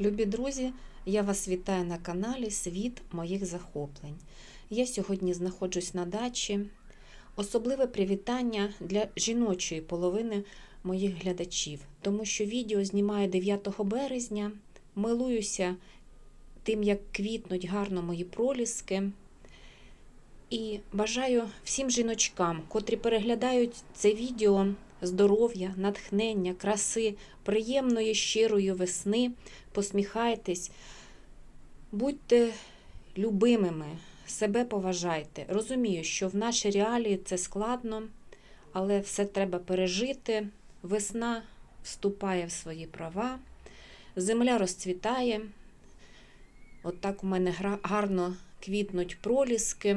Любі друзі, я вас вітаю на каналі Світ моїх захоплень. Я сьогодні знаходжусь на дачі. Особливе привітання для жіночої половини моїх глядачів, тому що відео знімаю 9 березня, милуюся тим, як квітнуть гарно мої проліски. І бажаю всім жіночкам, котрі переглядають це відео, здоров'я, натхнення, краси, приємної щирої весни. Посміхайтесь, будьте любимими, себе поважайте. Розумію, що в нашій реалії це складно, але все треба пережити. Весна вступає в свої права, земля розцвітає. От так у мене гарно квітнуть проліски,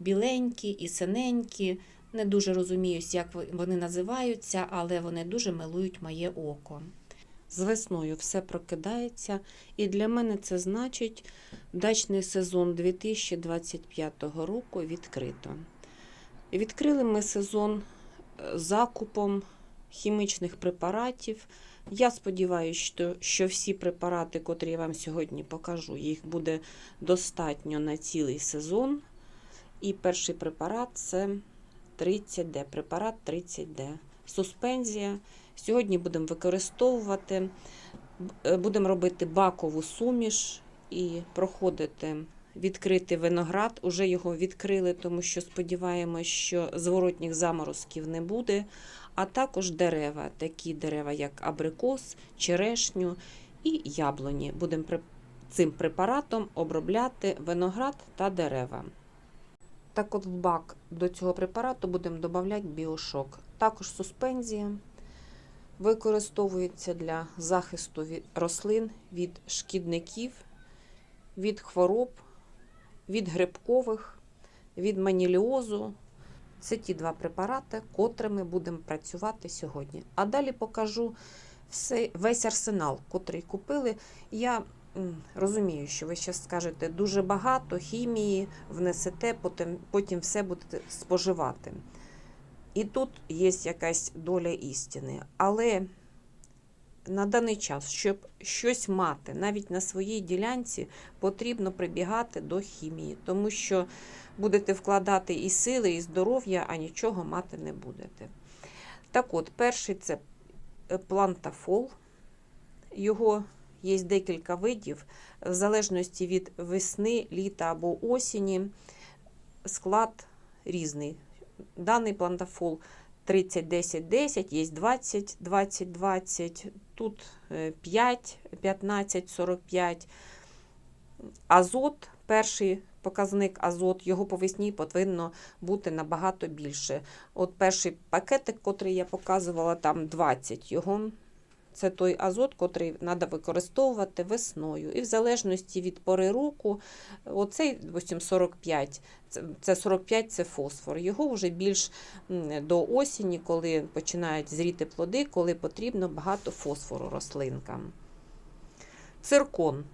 біленькі і синенькі. Не дуже розуміюсь, як вони називаються, але вони дуже милують моє око. З весною все прокидається, і для мене це значить дачний сезон 2025 року відкрито. Відкрили ми сезон е, закупом хімічних препаратів. Я сподіваюся, що, всі препарати, котрі я вам сьогодні покажу, їх буде достатньо на цілий сезон. І перший препарат це 30D, препарат 30D. Суспензія. Сьогодні будемо використовувати, е, будемо робити бакову суміш і проходити відкритий виноград. Уже його відкрили, тому що сподіваємось, що зворотніх заморозків не буде. А також дерева, такі дерева, як абрикос, черешню і яблуні. Будемо цим препаратом обробляти виноград та дерева. Так от в бак до цього препарату будемо додавати біошок. Також суспензія використовується для захисту від рослин від шкідників, від хвороб, від грибкових, від маніліозу. Це ті два препарати, котрими будемо працювати сьогодні. А далі покажу все, весь арсенал, котрий купили. Я розумію, що ви зараз скажете дуже багато хімії внесете, потім, потім все будете споживати. І тут є якась доля істини. Але на даний час, щоб щось мати, навіть на своїй ділянці, потрібно прибігати до хімії, тому що будете вкладати і сили, і здоров'я, а нічого мати не будете. Так от, перший це е, плантафол. Його є декілька видів, в залежності від весни, літа або осені. Склад різний. Даний плантафол 30, 10, 10, є 20, 20, 20, тут е, 5, 15, 45. Азот, перший показник азот, його по весні повинно бути набагато більше. От перший пакетик, котрий я показувала, там 20 його. Це той азот, котрий треба використовувати весною. І в залежності від пори року, оцей 8, 45, це- це 45 це фосфор. Його вже більш до осені, коли починають зріти плоди, коли потрібно багато фосфору рослинкам. Циркон.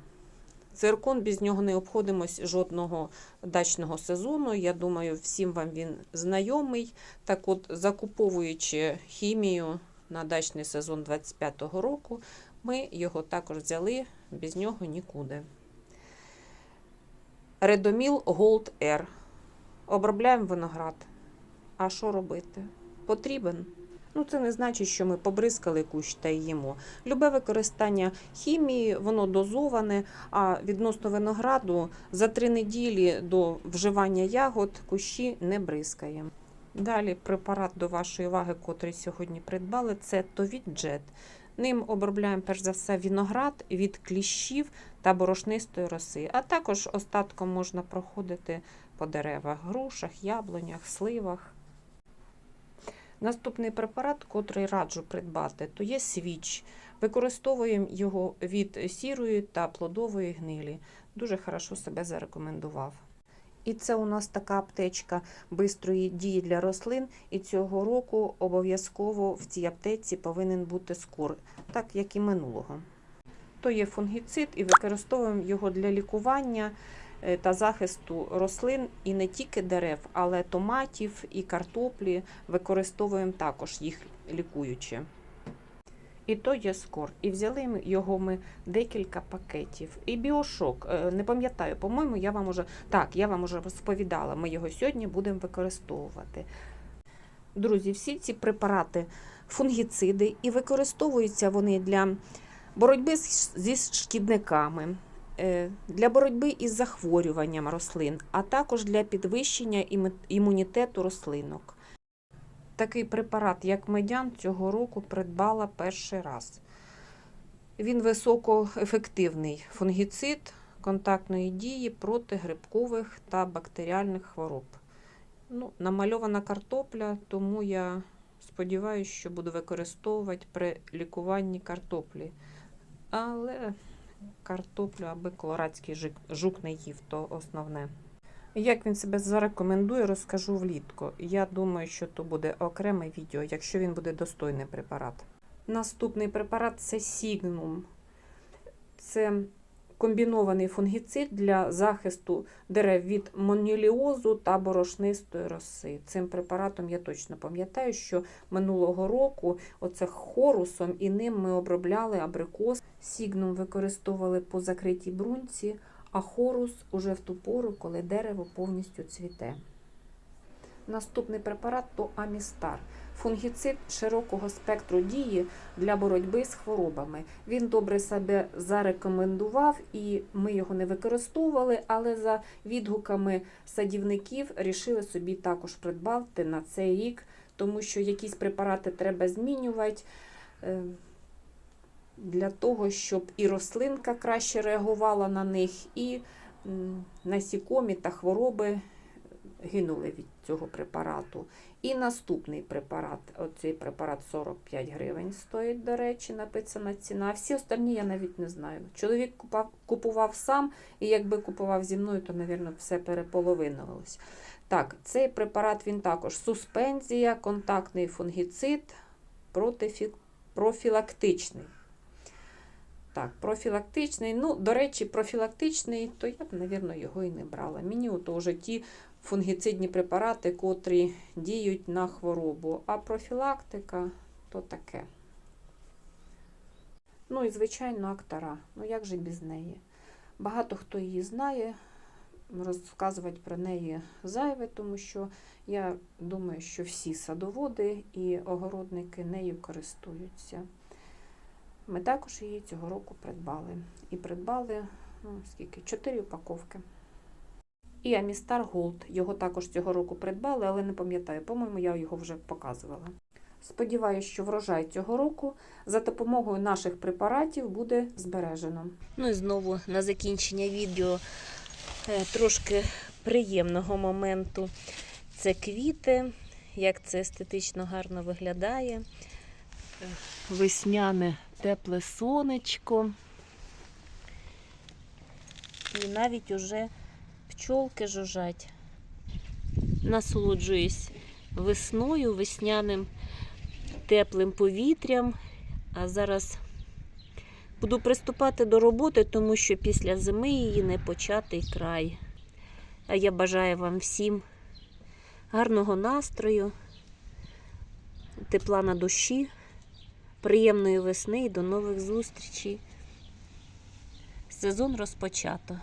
Циркон без нього не обходимось жодного дачного сезону. Я думаю, всім вам він знайомий. Так от, закуповуючи хімію на дачний сезон 25-го року, ми його також взяли, без нього нікуди. Редоміл Gold R. Обробляємо виноград. А що робити? Потрібен. Ну, це не значить, що ми побризкали кущ та їмо. Любе використання хімії, воно дозоване, а відносно винограду за три неділі до вживання ягод кущі не бризкаємо. Далі препарат до вашої уваги, котрий сьогодні придбали, це Товіт Джет. Ним обробляємо перш за все виноград від кліщів та борошнистої роси, а також остатком можна проходити по деревах, грушах, яблунях, сливах. Наступний препарат, котрий раджу придбати, то є свіч. Використовуємо його від сірої та плодової гнилі. Дуже хорошо себе зарекомендував. І це у нас така аптечка бистрої дії для рослин. І цього року обов'язково в цій аптеці повинен бути скор, так як і минулого. То є фунгіцид, і використовуємо його для лікування е, та захисту рослин і не тільки дерев, але томатів і картоплі. Використовуємо також їх лікуючи. І то є скор. І взяли його ми декілька пакетів. І біошок, е, не пам'ятаю, по-моєму, я вам уже так, я вам уже розповідала. Ми його сьогодні будемо використовувати. Друзі, всі ці препарати фунгіциди і використовуються вони для боротьби зі шкідниками, е, для боротьби із захворюванням рослин, а також для підвищення імунітету рослинок. Такий препарат, як медян, цього року придбала перший раз. Він високоефективний фунгіцид контактної дії проти грибкових та бактеріальних хвороб. Ну, намальована картопля, тому я сподіваюся, що буду використовувати при лікуванні картоплі. Але картоплю, аби колорадський жук не їв, то основне. Як він себе зарекомендує, розкажу влітку. Я думаю, що то буде окреме відео, якщо він буде достойний препарат. Наступний препарат це Сігнум. Це комбінований фунгіцид для захисту дерев від моніліозу та борошнистої роси. Цим препаратом я точно пам'ятаю, що минулого року оце хорусом і ним ми обробляли абрикос. Сігнум використовували по закритій брунці, а хорус уже в ту пору, коли дерево повністю цвіте. Наступний препарат то Амістар. Фунгіцид широкого спектру дії для боротьби з хворобами. Він добре себе зарекомендував, і ми його не використовували, але за відгуками садівників рішили собі також придбати на цей рік, тому що якісь препарати треба змінювати е, для того, щоб і рослинка краще реагувала на них, і насікомі та хвороби гинули від цього препарату. І наступний препарат, оцей препарат 45 гривень стоїть, до речі, написана ціна. Всі останні я навіть не знаю. Чоловік купував сам, і якби купував зі мною, то, мабуть, все переполовинилось. Так, цей препарат він також суспензія, контактний фунгіцид, профілактичний. Так, профілактичний. Ну, до речі, профілактичний, то я б, мабуть, його і не брала. Мені ото вже ті фунгіцидні препарати, котрі діють на хворобу. А профілактика то таке. Ну і, звичайно, актора. Ну як же без неї? Багато хто її знає, розказувати про неї зайве, тому що я думаю, що всі садоводи і огородники нею користуються. Ми також її цього року придбали. І придбали ну, скільки? 4 упаковки. І Амістар Голд. Його також цього року придбали, але не пам'ятаю, по-моєму, я його вже показувала. Сподіваюся, що врожай цього року за допомогою наших препаратів буде збережено. Ну і знову на закінчення відео е, трошки приємного моменту. Це квіти, як це естетично гарно виглядає. Весняне тепле сонечко. І навіть уже пчолки жужжать. Насолоджуюсь весною, весняним теплим повітрям. А зараз Буду приступати до роботи, тому що після зими її не початий край. А я бажаю вам всім гарного настрою, тепла на душі, приємної весни і до нових зустрічей. Сезон розпочато.